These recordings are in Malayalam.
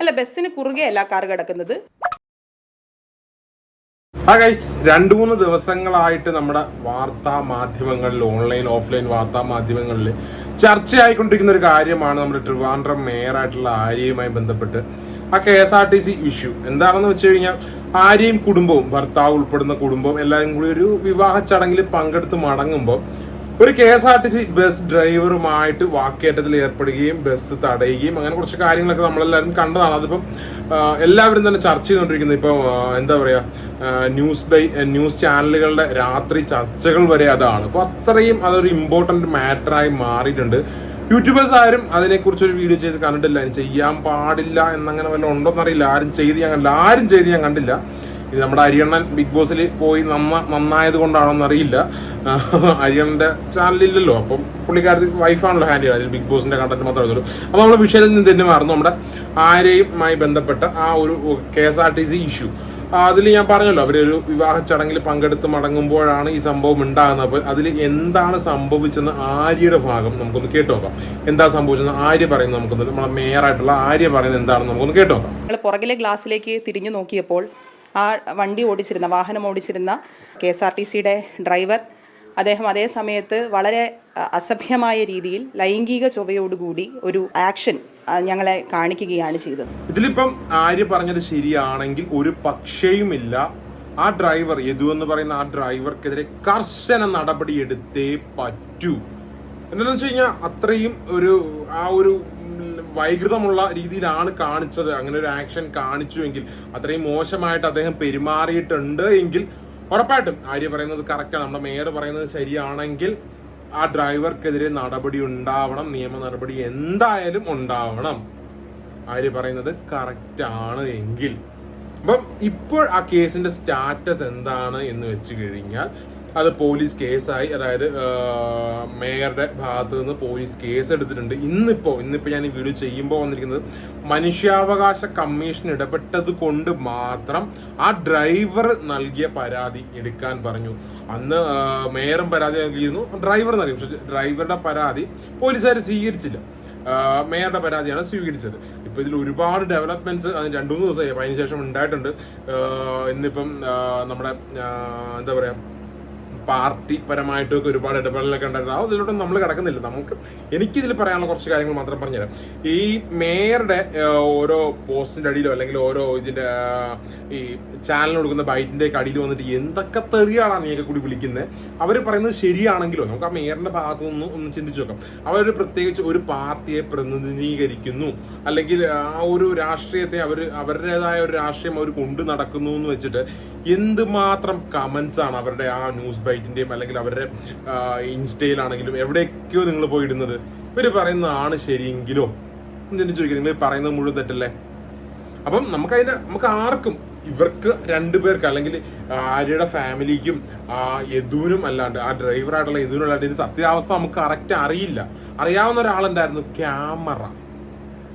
അല്ല ബസ്സിന് കുറുകെ അല്ല കാർ കിടക്കുന്നത്. ഗൈസ് രണ്ട് മൂന്ന് ദിവസങ്ങളായിട്ട് നമ്മുടെ വാർത്താ മാധ്യമങ്ങളിൽ ഓൺലൈൻ ഓഫ്ലൈൻ വാർത്താ മാധ്യമങ്ങളിൽ ചർച്ചയായിക്കൊണ്ടിരിക്കുന്ന ഒരു കാര്യമാണ് നമ്മുടെ ട്രിവാൻഡ്രം മേയറായിട്ടുള്ള ആര്യയുമായി ബന്ധപ്പെട്ട് ആ K S R T C issue എന്താണെന്ന് വെച്ച് കഴിഞ്ഞാൽ ആര്യയും കുടുംബവും ഭർത്താവ് ഉൾപ്പെടുന്ന കുടുംബവും എല്ലാവരും കൂടി ഒരു വിവാഹ ചടങ്ങിൽ പങ്കെടുത്ത് മടങ്ങുമ്പോൾ ഒരു K S R T C bus ഡ്രൈവറുമായിട്ട് വാക്കേറ്റത്തിൽ ഏർപ്പെടുകയും ബസ് തടയുകയും അങ്ങനെ കുറച്ച് കാര്യങ്ങളൊക്കെ നമ്മളെല്ലാവരും കണ്ടതാണ്. അതിപ്പം എല്ലാവരും തന്നെ ചർച്ച ചെയ്തുകൊണ്ടിരിക്കുന്നത് ഇപ്പം എന്താ പറയുക ന്യൂസ് ബൈ ന്യൂസ് ചാനലുകളുടെ രാത്രി ചർച്ചകൾ വരെ അതാണ്. അപ്പോൾ അത്രയും അതൊരു ഇമ്പോർട്ടന്റ് മാറ്ററായി മാറിയിട്ടുണ്ട്. യൂട്യൂബേഴ്സ് ആരും അതിനെക്കുറിച്ച് ഒരു വീഡിയോ ചെയ്ത് കണ്ടിട്ടില്ല. ചെയ്യാൻ പാടില്ല എന്നങ്ങനെ വല്ല ഉണ്ടോന്നറിയില്ല. ആരും ചെയ്ത് ഞാൻ കണ്ടില്ല. ആരും ചെയ്ത് ഞാൻ കണ്ടില്ല. ഇത് നമ്മുടെ അരിയണ്ണൻ ബിഗ് ബോസിൽ പോയി നന്ന നന്നായത് കൊണ്ടാണോന്ന് അറിയില്ല. അരിയണ്ണന്റെ ചാനലില്ലല്ലോ അപ്പം പുള്ളിക്കാരത്തി വൈഫാണല്ലോ ഹാൻഡിൽ അതിൽ ബിഗ് ബോസിന്റെ കണ്ടന്റ് മാത്രമേ ഉള്ളൂ. അപ്പോൾ നമ്മൾ വിഷയത്തിൽ നിന്ന് തന്നെ മാറുന്നു. നമ്മുടെ ആരെയുമായി ബന്ധപ്പെട്ട ആ ഒരു K S R T C issue അതിൽ ഞാൻ പറഞ്ഞല്ലോ അവരൊരു വിവാഹ ചടങ്ങിൽ പങ്കെടുത്ത് മടങ്ങുമ്പോഴാണ് ഈ സംഭവം ഉണ്ടാകുന്നത്. അപ്പോൾ അതിൽ എന്താണ് സംഭവിച്ചെന്ന് ആര്യയുടെ ഭാഗം നമുക്കൊന്ന് കേട്ടു നോക്കാം. എന്താ സംഭവിച്ചെന്ന് ആര്യ പറയുന്നത് നമുക്കൊന്ന് നമ്മുടെ മേയറായിട്ടുള്ള ആര്യ പറയുന്നത് എന്താണെന്ന് നമുക്കൊന്ന് കേട്ടു നോക്കാം. പുറകിലെ ഗ്ലാസ്സിലേക്ക് തിരിഞ്ഞു നോക്കിയപ്പോൾ ആ വണ്ടി ഓടിച്ചിരുന്ന വാഹനം ഓടിച്ചിരുന്ന കെ എസ് ആർ ടി സിയുടെ ഡ്രൈവർ. അദ്ദേഹം അതേ സമയത്ത് വളരെ അസഭ്യമായ രീതിയിൽ ലൈംഗിക ചൊവ്വയോടുകൂടി ഒരു ആക്ഷൻ ഞങ്ങളെ കാണിക്കുകയാണ് ചെയ്തത്. ഇതിലിപ്പം ആര്യ പറഞ്ഞത് ശരിയാണെങ്കിൽ ഒരു പക്ഷേയുമില്ല. ആ ഡ്രൈവർ യദു എന്ന് പറയുന്ന ആ ഡ്രൈവർക്കെതിരെ കർശന നടപടി എടുത്തേ പറ്റൂ. എന്താണെന്ന് വെച്ച് കഴിഞ്ഞാൽ അത്രയും ഒരു ആ ഒരു വൈകൃതമുള്ള രീതിയിലാണ് കാണിച്ചത്. അങ്ങനെ ഒരു ആക്ഷൻ കാണിച്ചുവെങ്കിൽ അത്രയും മോശമായിട്ട് അദ്ദേഹം പെരുമാറിയിട്ടുണ്ട് എങ്കിൽ ഉറപ്പായിട്ടും ആര്യ പറയുന്നത് കറക്റ്റാണ് നമ്മുടെ മേയർ പറയുന്നത് ശരിയാണെങ്കിൽ ആ ഡ്രൈവർക്കെതിരെ നടപടി ഉണ്ടാവണം. നിയമ നടപടി എന്തായാലും ഉണ്ടാവണം. ആര്യ പറയുന്നത് കറക്റ്റാണ് എങ്കിൽ. അപ്പം ഇപ്പോൾ ആ കേസിന്റെ സ്റ്റാറ്റസ് എന്താണ് എന്ന് വെച്ച് കഴിഞ്ഞാൽ അത് പോലീസ് കേസായി. അതായത് മേയറുടെ ഭാഗത്ത് നിന്ന് പോലീസ് കേസ് എടുത്തിട്ടുണ്ട് ഇന്നിപ്പോൾ ഇന്നിപ്പോൾ ഞാൻ ഈ വീഡിയോ ചെയ്യുമ്പോൾ വന്നിരിക്കുന്നത് മനുഷ്യാവകാശ കമ്മീഷൻ ഇടപെട്ടത് കൊണ്ട് മാത്രം ആ ഡ്രൈവർ നൽകിയ പരാതി എടുക്കാൻ പറഞ്ഞു. അന്ന് മേയറും പരാതി നൽകിയിരുന്നു. ഡ്രൈവർ നൽകി. പക്ഷെ ഡ്രൈവറുടെ പരാതി പോലീസുകാർ സ്വീകരിച്ചില്ല. മേയറുടെ പരാതിയാണ് സ്വീകരിച്ചത്. ഇപ്പൊ ഇതിൽ ഒരുപാട് ഡെവലപ്മെന്റ്സ് അതിന് രണ്ടു മൂന്ന് ദിവസമായി. അതിന് ശേഷം ഉണ്ടായിട്ടുണ്ട്. ഇന്നിപ്പം നമ്മുടെ എന്താ പറയാ പാർട്ടി പരമായിട്ടൊക്കെ ഒരുപാട് ഇടപെടലൊക്കെ ഉണ്ടായിരുന്നു. ആ നമ്മൾ കിടക്കുന്നില്ല. നമുക്ക് എനിക്കിതിൽ പറയാനുള്ള കുറച്ച് കാര്യങ്ങൾ മാത്രം പറഞ്ഞുതരാം. ഈ മേയറുടെ ഓരോ പോസ്റ്റിന്റെ അടിയിലോ അല്ലെങ്കിൽ ഓരോ ഇതിന്റെ ഈ ചാനലിന് കൊടുക്കുന്ന ബൈറ്റിന്റെ അടിയിൽ വന്നിട്ട് എന്തൊക്കെ തെറിയാണ് നീയൊക്കെ കൂടി വിളിക്കുന്നത് അവർ പറയുന്നത് ശരിയാണെങ്കിലോ നമുക്ക് ആ മേയറിന്റെ ഭാഗത്തു നിന്ന് ഒന്ന് ചിന്തിച്ചു നോക്കാം. അവർ പ്രത്യേകിച്ച് ഒരു പാർട്ടിയെ പ്രതിനിധീകരിക്കുന്നു. അല്ലെങ്കിൽ ആ ഒരു രാഷ്ട്രീയത്തെ അവർ അവരുടേതായ ഒരു രാഷ്ട്രീയം അവർ കൊണ്ടു നടക്കുന്നു എന്ന് വെച്ചിട്ട് എന്തുമാത്രം കമന്റ്സ് ആണ് അവരുടെ ആ ന്യൂസ് ബൈറ്റിന്റെയും അല്ലെങ്കിൽ അവരുടെ ഇൻസ്റ്റയിലാണെങ്കിലും എവിടെയൊക്കെയോ നിങ്ങൾ പോയി ഇടുന്നത് ഇവർ പറയുന്നതാണ് ശരിയെങ്കിലോ. എന്തിനു ചോദിക്കുക നിങ്ങൾ പറയുന്നത് മുഴുവൻ തെറ്റല്ലേ? അപ്പം നമുക്ക് അതിന്റെ നമുക്ക് ആർക്കും ഇവർക്ക് രണ്ടുപേർക്ക് അല്ലെങ്കിൽ ആര്യയുടെ ഫാമിലിക്കും യദുവിനും അല്ലാണ്ട് ആ ഡ്രൈവറായിട്ടുള്ള യദുവിനും അല്ലാണ്ട് ഇത് സത്യാവസ്ഥ നമുക്ക് കറക്റ്റ് അറിയില്ല. അറിയാവുന്ന ഒരാളുണ്ടായിരുന്നു ക്യാമറ.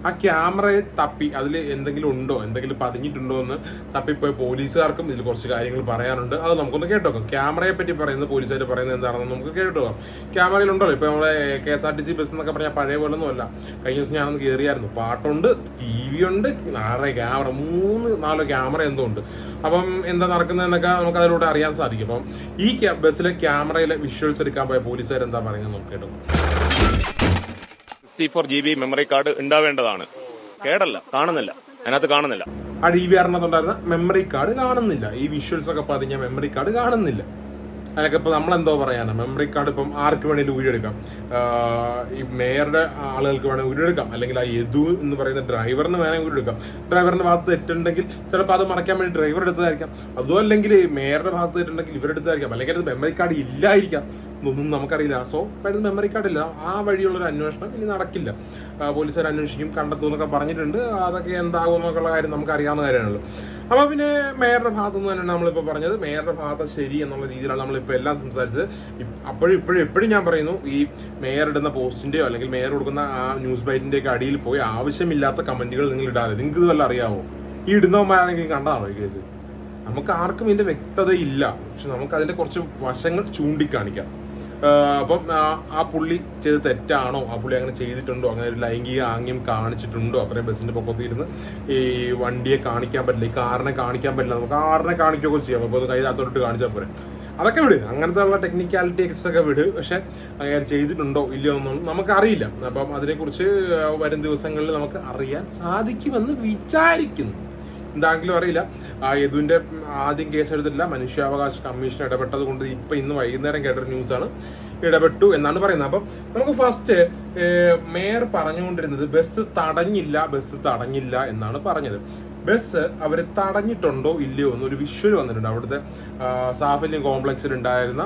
ആ ക്യാമറ തപ്പി അതിൽ എന്തെങ്കിലും ഉണ്ടോ? എന്തെങ്കിലും പതിഞ്ഞിട്ടുണ്ടോ എന്ന് തപ്പിപ്പോയ പോലീസുകാർക്കും ഇതിൽ കുറച്ച് കാര്യങ്ങൾ പറയാനുണ്ട്. അത് നമുക്കൊന്ന് കേട്ടോക്കാം. ക്യാമറയെ പറ്റി പറയുന്നത് പോലീസുകാർ പറയുന്നത് എന്താണെന്ന് നമുക്ക് കേട്ടോക്കാം. ക്യാമറയിലുണ്ടല്ലോ ഇപ്പൊ നമ്മളെ K S R T C bus എന്നൊക്കെ പറഞ്ഞാൽ പഴയ പോലെ ഒന്നും അല്ല. കഴിഞ്ഞ ദിവസം ഞാനൊന്ന് കയറിയായിരുന്നു പാട്ടുണ്ട് ടി വി ഉണ്ട് നാളെ ക്യാമറ മൂന്ന് നാലോ ക്യാമറ എന്തോ ഉണ്ട്. അപ്പം എന്താ നടക്കുന്നതെന്നൊക്കെ നമുക്ക് അതിലൂടെ അറിയാൻ സാധിക്കും. അപ്പം ഈ ബസ്സിലെ ക്യാമറയിലെ വിഷ്വൽസ് എടുക്കാൻ പോയ പോലീസുകാർ എന്താ പറയുന്നത് നമുക്ക് കേട്ടോ sixty four G B memory card ഉണ്ടാവേണ്ടതാണ്. കേടല്ല കാണുന്നില്ല. അതിനകത്ത് കാണുന്നില്ല. ആ ഡി വി ആറിനകത്തുണ്ടായിരുന്ന മെമ്മറി കാർഡ് കാണുന്നില്ല. ഈ വിഷ്വൽസ് ഒക്കെ പതിഞ്ഞ മെമ്മറി കാർഡ് കാണുന്നില്ല. അതിനൊക്കെ ഇപ്പോൾ നമ്മളെന്തോ പറയാനാണ് മെമ്മറി കാർഡ് ഇപ്പം ആർക്ക് വേണേലും ഊരിയെടുക്കാം. ഈ മേയറുടെ ആളുകൾക്ക് വേണമെങ്കിൽ ഊരിയെടുക്കാം. അല്ലെങ്കിൽ ആ യദു എന്ന് പറയുന്ന ഡ്രൈവറിന് വേണമെങ്കിൽ ഊരിയെടുക്കാം. ഡ്രൈവറിന്റെ ഭാഗത്ത് തെറ്റുണ്ടെങ്കിൽ ചിലപ്പോൾ അത് മറയ്ക്കാൻ വേണ്ടി ഡ്രൈവർ എടുത്തതായിരിക്കാം. അതോ അല്ലെങ്കിൽ മേയറുടെ ഭാഗത്ത് തെറ്റുണ്ടെങ്കിൽ ഇവരെടുത്തതായിരിക്കാം അല്ലെങ്കിൽ അത് മെമ്മറി കാർഡ് ഇല്ലായിരിക്കാം. ഒന്നും നമുക്കറിയില്ല. സോ പെട്ടെന്ന് മെമ്മറി കാർഡ് ഇല്ല. ആ വഴിയുള്ള ഒരു അന്വേഷണം ഇനി നടക്കില്ല. പോലീസുകാർ അന്വേഷിക്കും കണ്ടെത്തും എന്നൊക്കെ പറഞ്ഞിട്ടുണ്ട്. അതൊക്കെ എന്താകും എന്നൊക്കെയുള്ള കാര്യം നമുക്ക് അറിയാവുന്ന കാര്യമാണല്ലോ. അപ്പൊ പിന്നെ മേയറുടെ ഭാഗത്തു നിന്ന് തന്നെയാണ് നമ്മളിപ്പോൾ പറഞ്ഞത്. മേയറുടെ ഭാഗത്ത് ശരി എന്നുള്ള രീതിയിലാണ് നമ്മളിപ്പോൾ എല്ലാം സംസാരിച്ചത്. അപ്പോഴും ഇപ്പോഴും എപ്പോഴും ഞാൻ പറയുന്നു ഈ മേയർ ഇടുന്ന പോസ്റ്റിന്റെയോ അല്ലെങ്കിൽ മേയർ കൊടുക്കുന്ന ആ ന്യൂസ് ബൈറ്റിന്റെ ഒക്കെ അടിയിൽ പോയി ആവശ്യമില്ലാത്ത കമന്റുകൾ നിങ്ങൾ ഇടാതെ നിങ്ങൾക്ക് ഇത് വല്ല അറിയാവോ? ഈ ഇടുന്നവന്മാരാണെങ്കിൽ കണ്ടതാണോ ഈ കേസ്. നമുക്ക് ആർക്കും ഇതിന്റെ വ്യക്തതയില്ല. പക്ഷെ നമുക്ക് അതിന്റെ കുറച്ച് വശങ്ങൾ ചൂണ്ടിക്കാണിക്കാം. അപ്പം ആ, പുള്ളി ചെയ്ത് തെറ്റാണോ? ആ പുള്ളി അങ്ങനെ ചെയ്തിട്ടുണ്ടോ? അങ്ങനെ ഒരു ലൈംഗിക ആംഗ്യം കാണിച്ചിട്ടുണ്ടോ? അത്രയും ബസ്സിന്റെ പൊക്കത്തിരുന്ന് ഈ വണ്ടിയെ കാണിക്കാൻ പറ്റില്ല ഈ കാറിനെ കാണിക്കാൻ പറ്റില്ല നമുക്ക് കാറിനെ കാണിക്കുകയൊക്കെ ചെയ്യാം. അപ്പോൾ കൈ താത്തോട്ട് കാണിച്ചാൽ പോരെ. അതൊക്കെ വിട്. അങ്ങനത്തെ ഉള്ള ടെക്നിക്കാലിറ്റീസ് ഒക്കെ വിട്. പക്ഷെ അങ്ങനെ ചെയ്തിട്ടുണ്ടോ ഇല്ലയോ എന്നൊന്നും നമുക്കറിയില്ല. അപ്പം അതിനെക്കുറിച്ച് വരും ദിവസങ്ങളിൽ നമുക്ക് അറിയാൻ സാധിക്കുമെന്ന് വിചാരിക്കുന്നു. എന്താണെങ്കിലും അറിയില്ല. ആ യദുവിന്റെ ആദ്യം കേസ് എടുത്തിട്ടില്ല. മനുഷ്യാവകാശ കമ്മീഷൻ ഇടപെട്ടത് കൊണ്ട് ഇപ്പൊ ഇന്ന് വൈകുന്നേരം കേട്ടൊരു ന്യൂസാണ് ഇടപെട്ടു എന്നാണ് പറയുന്നത്. അപ്പം നമുക്ക് ഫസ്റ്റ് മേയർ പറഞ്ഞുകൊണ്ടിരുന്നത് ബസ് തടഞ്ഞില്ല ബസ് തടഞ്ഞില്ല എന്നാണ് പറഞ്ഞത്. ബസ് അവർ തടഞ്ഞിട്ടുണ്ടോ ഇല്ലയോ എന്നൊരു വിഷ്വൽ വന്നിട്ടുണ്ട്. അവിടുത്തെ സാഫല്യം കോംപ്ലക്സിൽ ഉണ്ടായിരുന്ന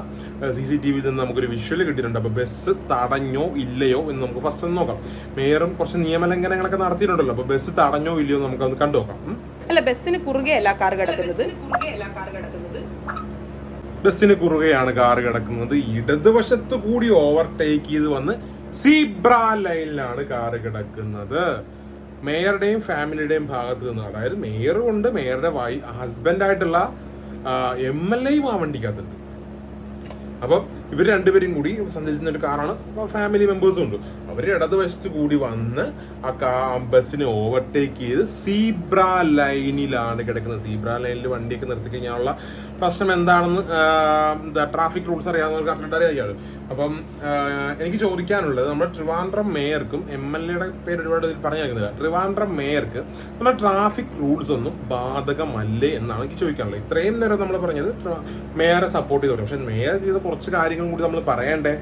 സി സി ടി വിയിൽ നിന്ന് നമുക്കൊരു വിഷ്വൽ കിട്ടിയിട്ടുണ്ട്. അപ്പോൾ ബസ് തടഞ്ഞോ ഇല്ലയോ എന്ന് നമുക്ക് ഫസ്റ്റ് ഒന്ന് നോക്കാം. മേയറും കുറച്ച് നിയമലംഘനങ്ങളൊക്കെ നടത്തിയിട്ടുണ്ടല്ലോ. അപ്പോൾ ബസ് തടഞ്ഞോ ഇല്ലയോ എന്ന് നമുക്കൊന്ന് കണ്ടു നോക്കാം. അല്ല ബസ്സിന് കുറുകെ അല്ല കാർ കിടക്കുന്നത്? ബസ്സിന് കുറുകെയാണ് കാർ കിടക്കുന്നത്. ഇടതുവശത്ത് കൂടി ഓവർടേക്ക് ചെയ്ത് വന്ന് സീബ്ര ലൈനിലാണ് കാർ കിടക്കുന്നത്. മേയറുടെയും ഫാമിലിയുടെയും ഭാഗത്ത് നിന്ന് അതായത് മേയർ കൊണ്ട് മേയറുടെ വൈ ഹസ്ബൻഡായിട്ടുള്ള എം എൽ എയും ആ വണ്ടിക്കകത്തുണ്ട്. അപ്പം ഇവർ രണ്ടുപേരും കൂടി സഞ്ചരിക്കുന്ന ഒരു കാറാണ്. ഫാമിലി മെമ്പേഴ്സും ഉണ്ട്. അവർ ഇടതുവശത്ത് കൂടി വന്ന് ആ കാ ബസ്സിനെ ഓവർടേക്ക് ചെയ്ത് സീബ്ര ലൈനിലാണ് കിടക്കുന്നത്. സീബ്ര ലൈനിൽ വണ്ടിയൊക്കെ നിർത്തി കഴിഞ്ഞാലുള്ള പ്രശ്നം എന്താണെന്ന് എന്താ ട്രാഫിക് റൂൾസ് അറിയാവുന്നവർക്ക് കറക്റ്റ് അറിയാം അപ്പം എനിക്ക് ചോദിക്കാനുള്ളത് നമ്മുടെ ട്രിവാൻഡ്രം മേയർക്കും എം എൽ എയുടെ പേര് ഒരുപാട് പറഞ്ഞേക്കുന്നില്ല ട്രിവാൻഡ്രം മേയർക്ക് നമ്മുടെ ട്രാഫിക് റൂൾസ് ഒന്നും ബാധകമല്ലേ എന്നാണ് എനിക്ക് ചോദിക്കാനുള്ളത്. ഇത്രയും നേരം നമ്മൾ പറഞ്ഞത് മേയറെ സപ്പോർട്ട് ചെയ്തു പക്ഷെ മേയർ ചെയ്ത കുറച്ച് കാര്യങ്ങളും കൂടി നമ്മൾ പറയണ്ടേ?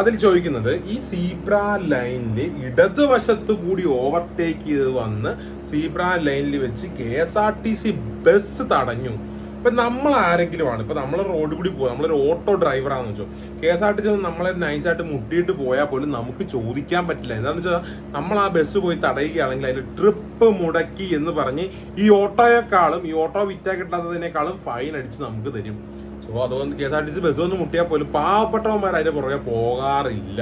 അതിൽ ചോദിക്കുന്നത് ഈ സീബ്ര ലൈനിൽ ഇടതുവശത്ത് കൂടി ഓവർടേക്ക് ചെയ്ത് വന്ന് സീബ്ര ലൈനിൽ വെച്ച് K S R T C bus തടഞ്ഞു. ഇപ്പൊ നമ്മൾ ആരെങ്കിലും ആണ് ഇപ്പൊ നമ്മൾ റോഡ് കൂടി പോകുക നമ്മളൊരു ഓട്ടോ ഡ്രൈവറാണെന്ന് വെച്ചോ. K S R T C നമ്മളെ നൈസായിട്ട് മുട്ടിയിട്ട് പോയാൽ പോലും നമുക്ക് ചോദിക്കാൻ പറ്റില്ല. എന്താണെന്ന് വെച്ചാൽ നമ്മൾ ആ ബസ് പോയി തടയുകയാണെങ്കിൽ അതിൽ ട്രിപ്പ് മുടക്കി എന്ന് പറഞ്ഞ് ഈ ഓട്ടോയെക്കാളും ഈ ഓട്ടോ വിറ്റാ കിട്ടാത്തതിനേക്കാളും ഫൈൻ അടിച്ച് നമുക്ക് തരും. സോ അതുകൊണ്ട് K S R T C bus ഒന്ന് മുട്ടിയാൽ പോലും പാവപ്പെട്ടവന്മാർ അതിന്റെ പുറകെ പോകാറില്ല.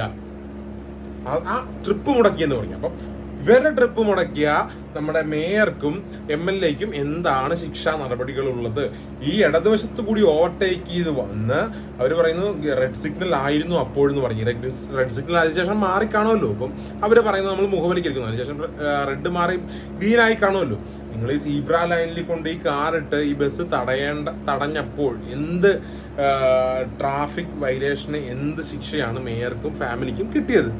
ആ- ട്രിപ്പ് മുടക്കിയെന്ന് പറഞ്ഞു അപ്പം ഇവരുടെ ട്രിപ്പ് മുടക്കിയ നമ്മുടെ മേയർക്കും എം എൽ എക്കും എന്താണ് ശിക്ഷാ നടപടികൾ ഉള്ളത് ഈ ഇടതുവശത്ത് കൂടി ഓവർടേക്ക് ചെയ്ത് വന്ന് അവർ പറയുന്നു റെഡ് സിഗ്നൽ ആയിരുന്നു അപ്പോഴെന്ന് പറഞ്ഞു. റെഡ് സിഗ്നൽ അതിന് ശേഷം മാറി കാണുമല്ലോ. അപ്പം അവർ പറയുന്നത് നമ്മൾ മുഖവലിക്കുന്നു അതിനുശേഷം റെഡ് മാറി ഗ്രീൻ ആയി കാണുമല്ലോ. നിങ്ങൾ ഈ സീബ്ര ലൈനിൽ കൊണ്ട് ഈ കാറിട്ട് ഈ ബസ് തടയേണ്ട തടഞ്ഞപ്പോൾ എന്ത് ട്രാഫിക് വൈലേഷന് എന്ത് ശിക്ഷയാണ് മേയർക്കും ഫാമിലിക്കും കിട്ടിയത്?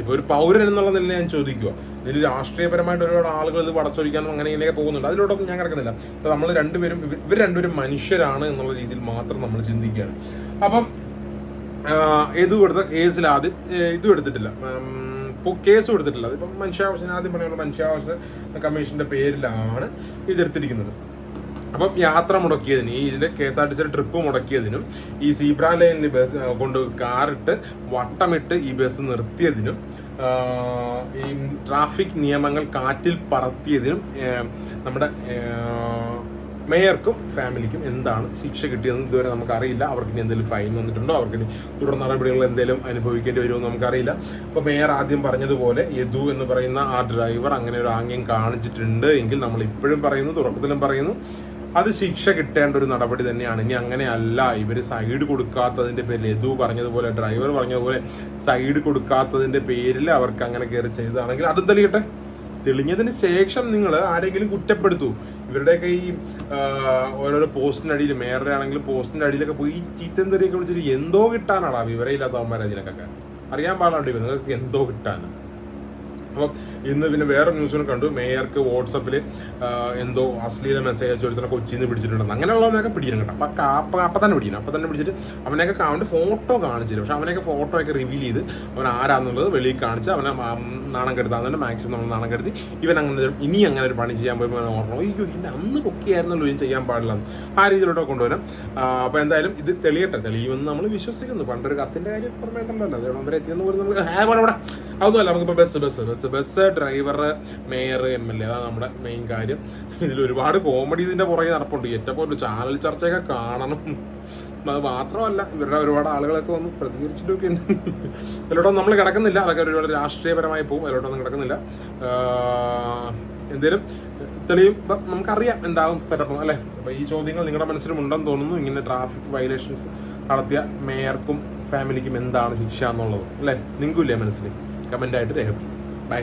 ഇപ്പൊ ഒരു പൗരൻ എന്നുള്ള നിലയിൽ ഞാൻ ചോദിക്കുക ഇതിൽ രാഷ്ട്രീയപരമായിട്ട് ഒരുപാട് ആളുകൾ ഇത് പടച്ചൊലിക്കാനും അങ്ങനെ ഇങ്ങനെയൊക്കെ പോകുന്നുണ്ട്. അതിലോട്ടൊന്നും ഞാൻ കിടക്കുന്നില്ല. അപ്പൊ നമ്മൾ രണ്ടുപേരും ഇവർ രണ്ടുപേരും മനുഷ്യരാണ് എന്നുള്ള രീതിയിൽ മാത്രം നമ്മൾ ചിന്തിക്കുകയാണ്. അപ്പം ഇതും കൊടുത്ത കേസിൽ ആദ്യം ഇതും എടുത്തിട്ടില്ല. ഇപ്പോൾ കേസ് കൊടുത്തിട്ടില്ല അതിപ്പം മനുഷ്യാവകാശം ആദ്യം പറഞ്ഞ മനുഷ്യാവകാശ കമ്മീഷന്റെ പേരിലാണ് ഇതെടുത്തിരിക്കുന്നത്. അപ്പം യാത്ര മുടക്കിയതിന് ഈ ഇതിന്റെ കെ എസ് ആർ ടി സിയുടെ ട്രിപ്പ് മുടക്കിയതിനും ഈ സീബ്ര ലൈനിൽ ബസ് കൊണ്ട് കാറിട്ട് വട്ടമിട്ട് ഈ ബസ് നിർത്തിയതിനും ഈ ട്രാഫിക് നിയമങ്ങൾ കാറ്റിൽ പറത്തിയതിനും നമ്മുടെ മേയർക്കും ഫാമിലിക്കും എന്താണ് ശിക്ഷ കിട്ടിയതെന്ന് ഇതുവരെ നമുക്കറിയില്ല. അവർക്ക് ഇനി എന്തെങ്കിലും ഫൈൻ വന്നിട്ടുണ്ടോ? അവർക്ക് ഇനി തുടർ നടപടികൾ എന്തെങ്കിലും അനുഭവിക്കേണ്ടി വരുമെന്ന് നമുക്കറിയില്ല. അപ്പോൾ മേയർ ആദ്യം പറഞ്ഞതുപോലെ യദു എന്ന് പറയുന്ന ആ ഡ്രൈവർ അങ്ങനെ ഒരു ആംഗ്യം കാണിച്ചിട്ടുണ്ട് എങ്കിൽ നമ്മൾ ഇപ്പോഴും പറയുന്നു തുടക്കത്തിലും പറയുന്നു. അത് ശിക്ഷ കിട്ടേണ്ട ഒരു നടപടി തന്നെയാണ്. ഇനി അങ്ങനെയല്ല. ഇവർ സൈഡ് കൊടുക്കാത്തതിന്റെ പേരിൽ യദു പറഞ്ഞതുപോലെ ഡ്രൈവർ പറഞ്ഞതുപോലെ സൈഡ് കൊടുക്കാത്തതിന്റെ പേരിൽ അവർക്ക് അങ്ങനെ കയറി ചെയ്തതാണെങ്കിൽ അതും തെളിയട്ടെ. തെളിഞ്ഞതിന് ശേഷം നിങ്ങൾ ആരെങ്കിലും കുറ്റപ്പെടുത്തൂ. ഇവരുടെയൊക്കെ ഈ ആ, ഓരോരോ പോസ്റ്റിന്റെ അടിയിൽ മേയറുടെ ആണെങ്കിൽ പോസ്റ്റിന്റെ അടിയിലൊക്കെ പോയി ഈ ചീത്തൻ തെറിയൊക്കെ വിളിച്ചിട്ട് എന്തോ കിട്ടാനാണോ അതിനൊക്കെ അറിയാൻ പാടാണ്ട് നിങ്ങൾക്ക് എന്തോ കിട്ടാൻ അപ്പം ഇന്ന് പിന്നെ വേറെ ന്യൂസിനെ കണ്ടു. മേയർക്ക് വാട്സപ്പിൽ എന്തോ അശ്ലീല മെസ്സേജ് അയച്ചു ഒരുത്തനെ കൊച്ചിയിൽ നിന്ന് പിടിച്ചിട്ടുണ്ടെന്ന്. അങ്ങനെയുള്ളവനൊക്കെ പിടിക്കണം കേട്ടോ. അപ്പം അപ്പം അപ്പം തന്നെ പിടിക്കണം. അപ്പം തന്നെ പിടിച്ചിട്ട് അവനെയൊക്കെ അവന്റെ ഫോട്ടോ കാണിച്ചില്ല. പക്ഷെ അവനെയൊക്കെ ഫോട്ടോ ഒക്കെ റിവീൽ ചെയ്ത് അവൻ ആരാന്നുള്ളത് വെളിയിൽ കാണിച്ച് അവനെ നാണം കെടുത്താൻ മാക്സിമം നമ്മൾ നാണം കെടുത്തി ഇവൻ അങ്ങനെ ഇനി അങ്ങനെ ഒരു പണി ചെയ്യാൻ പോയപ്പോൾ ഓർമ്മ അയ്യോ എന്നെ അന്ന് പൊക്കിയായിരുന്നല്ലോ ഇനി ചെയ്യാൻ പാടില്ല ആ രീതിയിലോട്ട് കൊണ്ടുവരാം. അപ്പോൾ എന്തായാലും ഇത് തെളിയട്ടെ. തെളിയുമെന്ന് നമ്മൾ വിശ്വസിക്കുന്നു. പണ്ടൊരു കത്തിന്റെ കാര്യം ഓർമ്മയുണ്ടല്ലോ. അത് അവരെ എത്തിയെന്ന് പോലും നമുക്ക് "ഏ, പോടെ, പോടെ." അതൊന്നുമല്ല. നമുക്കിപ്പോൾ bus bus bus bus driver mayor M L A അതാണ് നമ്മുടെ മെയിൻ കാര്യം. ഇതിൽ ഒരുപാട് കോമഡി ഇതിന്റെ പുറകെ നടപ്പുണ്ട്. ഏറ്റവും ഒരു ചാനൽ ചർച്ചയൊക്കെ കാണണം. അത് മാത്രമല്ല ഇവരുടെ ഒരുപാട് ആളുകളൊക്കെ വന്ന് പ്രതികരിച്ചിട്ടൊക്കെ ഉണ്ട്. അതിലോട്ടൊന്നും നമ്മൾ കിടക്കുന്നില്ല. അതൊക്കെ ഒരുപാട് രാഷ്ട്രീയപരമായി പോകും. അതിലോട്ടൊന്നും കിടക്കുന്നില്ല. എന്തേലും തെളിയും. നമുക്കറിയാം എന്താകും സെറ്റപ്പ് അല്ലേ? അപ്പോൾ ഈ ചോദ്യങ്ങൾ നിങ്ങളുടെ മനസ്സിലും ഉണ്ടെന്ന് തോന്നുന്നു. ഇങ്ങനെ ട്രാഫിക് വയലേഷൻസ് നടത്തിയ മേയർക്കും ഫാമിലിക്കും എന്താണ് ശിക്ഷ എന്നുള്ളത്. അല്ലേ? നിങ്ങൾക്കില്ലേ മനസ്സിൽ? കമന്റായിട്ട് രേഖപ്പെടുത്തും ബൈ